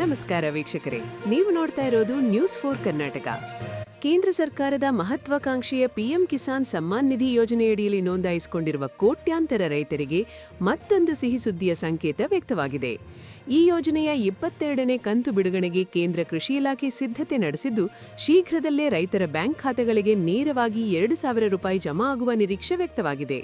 ನಮಸ್ಕಾರ ವೀಕ್ಷಕರೇ, ನೀವು ನೋಡ್ತಾ ಇರೋದು ನ್ಯೂಸ್ ಫೋರ್ ಕರ್ನಾಟಕ. ಕೇಂದ್ರ ಸರ್ಕಾರದ ಮಹತ್ವಾಕಾಂಕ್ಷೆಯ ಪಿಎಂ ಕಿಸಾನ್ ಸಮ್ಮಾನ್ ನಿಧಿ ಯೋಜನೆಯಡಿಯಲ್ಲಿ ನೋಂದಾಯಿಸಿಕೊಂಡಿರುವ ಕೋಟ್ಯಾಂತರ ರೈತರಿಗೆ ಮತ್ತೊಂದು ಸಿಹಿ ಸುದ್ದಿಯ ಸಂಕೇತ ವ್ಯಕ್ತವಾಗಿದೆ. ಈ ಯೋಜನೆಯ ಇಪ್ಪತ್ತೆರಡನೇ ಕಂತು ಬಿಡುಗಡೆಗೆ ಕೇಂದ್ರ ಕೃಷಿ ಇಲಾಖೆ ಸಿದ್ಧತೆ ನಡೆಸಿದ್ದು, ಶೀಘ್ರದಲ್ಲೇ ರೈತರ ಬ್ಯಾಂಕ್ ಖಾತೆಗಳಿಗೆ ನೇರವಾಗಿ ಎರಡು ಸಾವಿರ ರೂಪಾಯಿ ಜಮಾ ಆಗುವ ನಿರೀಕ್ಷೆ ವ್ಯಕ್ತವಾಗಿದೆ.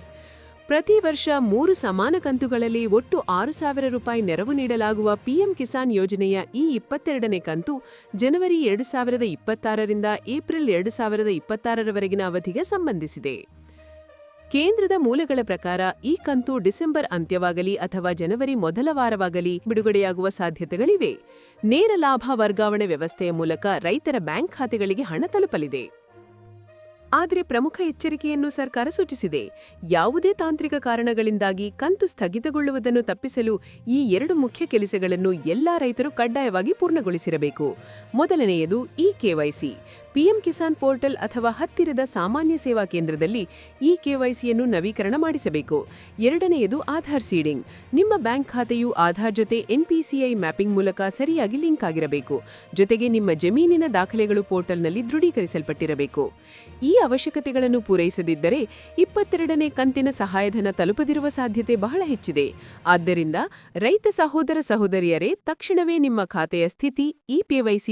ಪ್ರತಿ ವರ್ಷ ಮೂರು ಸಮಾನ ಕಂತುಗಳಲ್ಲಿ ಒಟ್ಟು ಆರು ಸಾವಿರ ರೂಪಾಯಿ ನೆರವು ನೀಡಲಾಗುವ ಪಿಎಂ ಕಿಸಾನ್ ಯೋಜನೆಯ ಈ ಇಪ್ಪತ್ತೆರಡನೇ ಕಂತು ಜನವರಿ ಎರಡು ಸಾವಿರದ ಇಪ್ಪತ್ತಾರರಿಂದ ಏಪ್ರಿಲ್ ಎರಡು ಸಾವಿರದ ಇಪ್ಪತ್ತಾರರವರೆಗಿನ ಅವಧಿಗೆ ಸಂಬಂಧಿಸಿದೆ. ಕೇಂದ್ರದ ಮೂಲಗಳ ಪ್ರಕಾರ ಈ ಕಂತು ಡಿಸೆಂಬರ್ ಅಂತ್ಯವಾಗಲಿ ಅಥವಾ ಜನವರಿ ಮೊದಲ ವಾರವಾಗಲಿ ಬಿಡುಗಡೆಯಾಗುವ ಸಾಧ್ಯತೆಗಳಿವೆ. ನೇರ ಲಾಭ ವರ್ಗಾವಣೆ ವ್ಯವಸ್ಥೆಯ ಮೂಲಕ ರೈತರ ಬ್ಯಾಂಕ್ ಖಾತೆಗಳಿಗೆ ಹಣ ತಲುಪಲಿದೆ. ಆದರೆ ಪ್ರಮುಖ ಎಚ್ಚರಿಕೆಯನ್ನು ಸರ್ಕಾರ ಸೂಚಿಸಿದೆ. ಯಾವುದೇ ತಾಂತ್ರಿಕ ಕಾರಣಗಳಿಂದಾಗಿ ಕಂತು ಸ್ಥಗಿತಗೊಳ್ಳುವುದನ್ನು ತಪ್ಪಿಸಲು ಈ ಎರಡು ಮುಖ್ಯ ಕೆಲಸಗಳನ್ನು ಎಲ್ಲಾ ರೈತರು ಕಡ್ಡಾಯವಾಗಿ ಪೂರ್ಣಗೊಳಿಸಿರಬೇಕು. ಮೊದಲನೆಯದು e KYC PM Kisan portal ಅಥವಾ ಹತ್ತಿರದ ಸಾಮಾನ್ಯ ಸೇವಾ ಕೇಂದ್ರದಲ್ಲಿ ಇ ಕೆವೈಸಿಯನ್ನು ನವೀಕರಣ ಮಾಡಿಸಬೇಕು. ಎರಡನೆಯದು ಆಧಾರ್ ಸೀಡಿಂಗ್. ನಿಮ್ಮ ಬ್ಯಾಂಕ್ ಖಾತೆಯು ಆಧಾರ್ ಜೊತೆ ಎನ್ಪಿಸಿಐ ಮ್ಯಾಪಿಂಗ್ ಮೂಲಕ ಸರಿಯಾಗಿ ಲಿಂಕ್ ಆಗಿರಬೇಕು. ಜೊತೆಗೆ ನಿಮ್ಮ ಜಮೀನಿನ ದಾಖಲೆಗಳು ಪೋರ್ಟಲ್ನಲ್ಲಿ ದೃಢೀಕರಿಸಲ್ಪಟ್ಟಿರಬೇಕು. ಈ ಅವಶ್ಯಕತೆಗಳನ್ನು ಪೂರೈಸದಿದ್ದರೆ ಇಪ್ಪತ್ತೆರಡನೇ ಕಂತಿನ ಸಹಾಯಧನ ತಲುಪದಿರುವ ಸಾಧ್ಯತೆ ಬಹಳ ಹೆಚ್ಚಿದೆ. ಆದ್ದರಿಂದ ರೈತ ಸಹೋದರ ಸಹೋದರಿಯರೇ, ತಕ್ಷಣವೇ ನಿಮ್ಮ ಖಾತೆಯ ಸ್ಥಿತಿ ಇ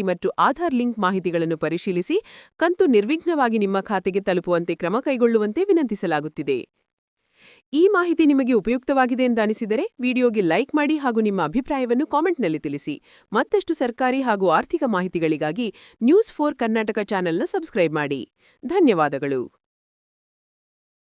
ಮತ್ತು ಆಧಾರ್ ಲಿಂಕ್ ಮಾಹಿತಿಗಳನ್ನು ಪರಿಶೀಲಿಸಿ, ಕಂತು ನಿರ್ವಿಘ್ನವಾಗಿ ನಿಮ್ಮ ಖಾತೆಗೆ ತಲುಪುವಂತೆ ಕ್ರಮ ಕೈಗೊಳ್ಳುವಂತೆ ವಿನಂತಿಸಲಾಗುತ್ತಿದೆ. ಈ ಮಾಹಿತಿ ನಿಮಗೆ ಉಪಯುಕ್ತವಾಗಿದೆ ಎಂದನಿಸಿದರೆ ವಿಡಿಯೋಗೆ ಲೈಕ್ ಮಾಡಿ ಹಾಗೂ ನಿಮ್ಮ ಅಭಿಪ್ರಾಯವನ್ನು ಕಾಮೆಂಟ್ನಲ್ಲಿ ತಿಳಿಸಿ. ಮತ್ತಷ್ಟು ಸರ್ಕಾರಿ ಹಾಗೂ ಆರ್ಥಿಕ ಮಾಹಿತಿಗಳಿಗಾಗಿ ನ್ಯೂಸ್ ಫೋರ್ ಕರ್ನಾಟಕ ಚಾನೆಲ್ನ ಸಬ್ಸ್ಕ್ರೈಬ್ ಮಾಡಿ. ಧನ್ಯವಾದಗಳು.